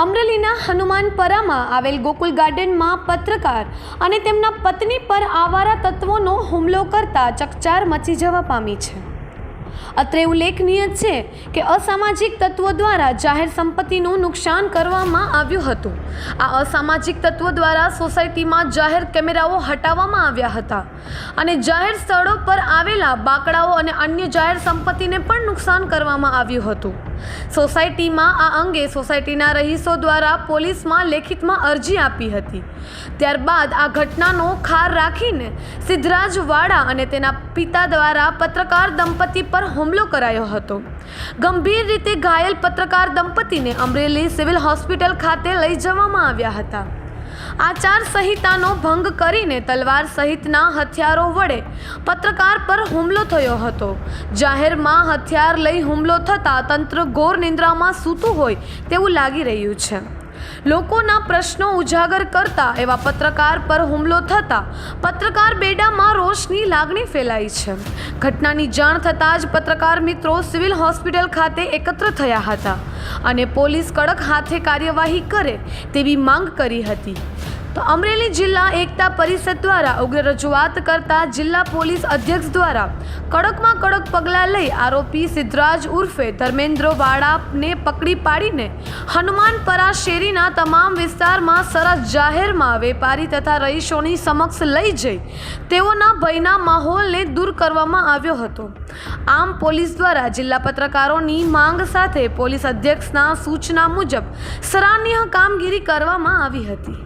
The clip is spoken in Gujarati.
અમરેલીના હનુમાનપરામાં આવેલ ગોકુલ ગાર્ડનમાં પત્રકાર અને તેમના પત્ની પર આવારા તત્વોનો હુમલો કરતા ચકચાર મચી જવા પામી છે. અત્રે ઉલ્લેખનીય છે કે અસામાજિક તત્વો દ્વારા જાહેર સંપત્તિનું નુકસાન કરવામાં આવ્યું હતું. આ અસામાજિક તત્વો દ્વારા સોસાયટીમાં જાહેર કેમેરાઓ હટાવવામાં આવ્યા હતા અને જાહેર સ્થળો પર આવેલા બાકડાઓ અને અન્ય જાહેર સંપત્તિને પણ નુકસાન કરવામાં આવ્યું હતું. સોસાયટીમાં આ અંગે સોસાયટીના રહીશો દ્વારા પોલીસમાં લેખિતમાં અરજી આપી હતી. ત્યારબાદ આ ઘટનાનો ખાર રાખીને સિદ્ધરાજ વાડા અને તેના પિતા દ્વારા પત્રકાર દંપતી પર હુમલો કરાયો હતો. ગંભીર રીતે ઘાયલ પત્રકાર દંપતીને અમરેલી સિવિલ હોસ્પિટલ ખાતે લઈ જવામાં આવ્યા હતા. આચાર સંહિતાનો ભંગ કરીને તલવાર સહિતના હથિયારો વડે પત્રકાર પર હુમલો થયો હતો. જાહેરમાં હથિયાર લઈ હુમલો થતાં તંત્ર ઘોર નિંદ્રામાં સૂતું હોય તેવું લાગી રહ્યું છે. લોકોના પ્રશ્નો ઉજાગર કરતા એવા પત્રકાર પર હુમલો થતાં પત્રકાર બેડામાં રોષની લાગણી ફેલાઈ છે. ઘટનાની જાણ થતાં જ પત્રકાર મિત્રો સિવિલ હોસ્પિટલ ખાતે એકત્ર થયા હતા અને પોલીસ કડક હાથે કાર્યવાહી કરે તેવી માંગ કરી હતી. તો અમરેલી જિલ્લા એકતા પરિષદ દ્વારા ઉગ્ર રજૂઆત કરતા જિલ્લા પોલીસ અધ્યક્ષ દ્વારા કડકમાં કડક પગલાં લઈ આરોપી સિદ્ધરાજ ઉર્ફે ધર્મેન્દ્ર વાડાને પકડી પાડીને હનુમાનપરા શેરીના તમામ વિસ્તારમાં સરસ જાહેરમાં વેપારી તથા રહીશોની સમક્ષ લઈ જઈ તેઓના ભયના માહોલને દૂર કરવામાં આવ્યો હતો. આમ પોલીસ દ્વારા જિલ્લા પત્રકારોની માંગ સાથે પોલીસ અધ્યક્ષના સૂચના મુજબ સરાહનીય કામગીરી કરવામાં આવી હતી.